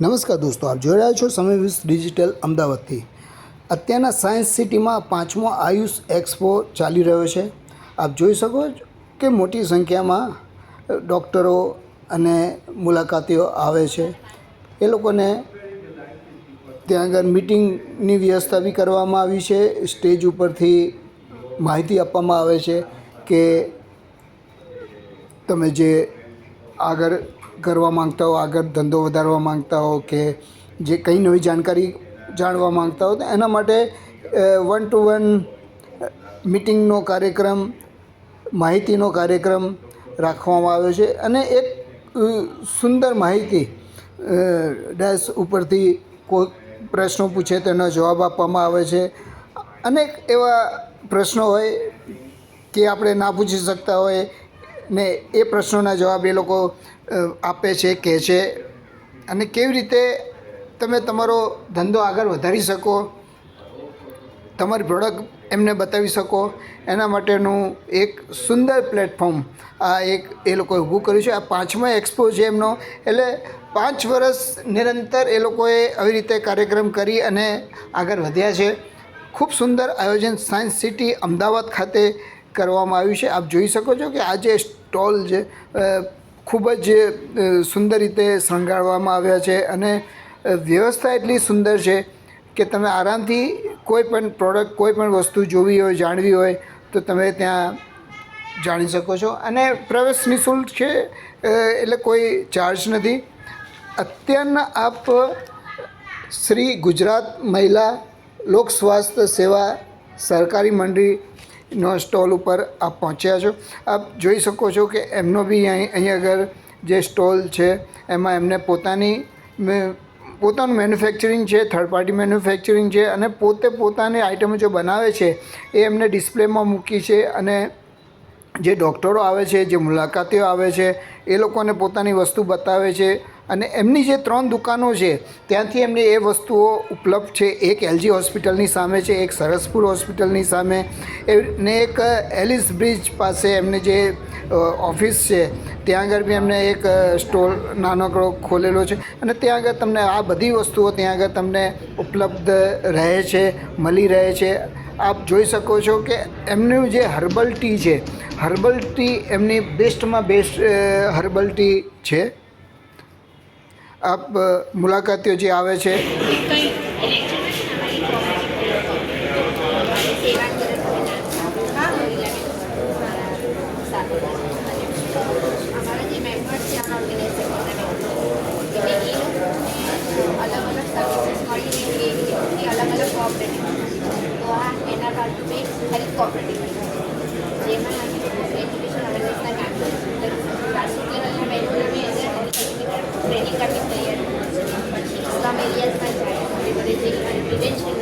નમસ્કાર દોસ્તો, આપ જોઈ રહ્યા છો સમય વીસ ડિજિટલ અમદાવાદથી. અત્યારના સાયન્સ સિટીમાં પાંચમો આયુષ એક્સપો ચાલી રહ્યો છે. આપ જોઈ શકો છો કે મોટી સંખ્યામાં ડૉક્ટરો અને મુલાકાતીઓ આવે છે. એ લોકોને ત્યાં આગળ મિટિંગની વ્યવસ્થા બી કરવામાં આવી છે. સ્ટેજ ઉપરથી માહિતી આપવામાં આવે છે કે તમે જે આગળ કરવા માંગતા હો, આગળ ધંધો વધારવા માંગતા હો કે જે કંઈ નવી જાણકારી જાણવા માંગતા હો, તો એના માટે વન ટુ વન મિટિંગનો કાર્યક્રમ, માહિતીનો કાર્યક્રમ રાખવામાં આવ્યો છે. અને એક સુંદર માહિતી ડેશ ઉપરથી કોઈ પ્રશ્નો પૂછે તેનો જવાબ આપવામાં આવે છે. અનેક એવા પ્રશ્નો હોય કે આપણે ના પૂછી શકતા હોય ને એ પ્રશ્નોના જવાબ એ લોકો આપે છે, કહે છે. અને કેવી રીતે તમે તમારો ધંધો આગળ વધારી શકો, તમારી પ્રોડક્ટ એમને બતાવી શકો, એના માટેનું એક સુંદર પ્લેટફોર્મ આ એક એ લોકોએ ઊભું કર્યું છે. આ પાંચમા એક્સપો છે એમનો. એટલે પાંચ વર્ષ નિરંતર એ લોકોએ આવી રીતે કાર્યક્રમ કરી અને આગળ વધ્યા છે. ખૂબ સુંદર આયોજન સાયન્સ સિટી અમદાવાદ ખાતે કરવામાં આવ્યું છે. આપ જોઈ શકો છો કે આ જે સ્ટોલ છે ખૂબ જ સુંદર રીતે શણગારવામાં આવ્યા છે અને વ્યવસ્થા એટલી સુંદર છે કે તમે આરામથી કોઈ પણ પ્રોડક્ટ, કોઈ પણ વસ્તુ જોવી હોય, જાણવી હોય, તો તમે ત્યાં જાણી શકો છો. અને પ્રવેશ નિઃશુલ્ક છે એટલે કોઈ ચાર્જ નથી. અત્યારના આપ શ્રી ગુજરાત મહિલા લોક સ્વાસ્થ્ય સેવા સહકારી મંડળીનો સ્ટોલ ઉપર આપ પહોંચ્યા છો. આપ જોઈ શકો છો કે એમનો બી અહીં અહીં આગળ જે સ્ટોલ છે, એમાં એમને પોતાની પોતાનું મેન્યુફેક્ચરિંગ છે થર્ડ પાર્ટી મેન્યુફેક્ચરિંગ છે અને પોતે પોતાની આઇટમો જે બનાવે છે, એ એમને ડિસ્પ્લેમાં મૂકી છે અને જે ડૉક્ટરો આવે છે, જે મુલાકાતીઓ આવે છે, એ લોકોને પોતાની વસ્તુ બતાવે છે. અને એમની જે ત્રણ દુકાનો છે, ત્યાંથી એમને એ વસ્તુઓ ઉપલબ્ધ છે. એક એલજી હોસ્પિટલની સામે છે, એક સરસપુર હોસ્પિટલની સામે. ને એક એલિસ બ્રિજ પાસે એમને જે ઓફિસ છે, ત્યાં આગળ બી એમને એક સ્ટોલ નાનકડો ખોલેલો છે. અને ત્યાં આગળ તમને આ બધી વસ્તુઓ ત્યાં આગળ તમને ઉપલબ્ધ રહે છે, મળી રહે છે. આપ જોઈ શકો છો કે એમનું જે હર્બલ ટી છે, હર્બલ ટી એમની બેસ્ટમાં બેસ્ટ હર્બલ ટી છે. આપ મુલાકાતીઓ જે આવે છે? અલગ અલગ કોઓપરેટિવ તો આ એના બાજુ એક હેલ્થ કોઓપરેટિવ It's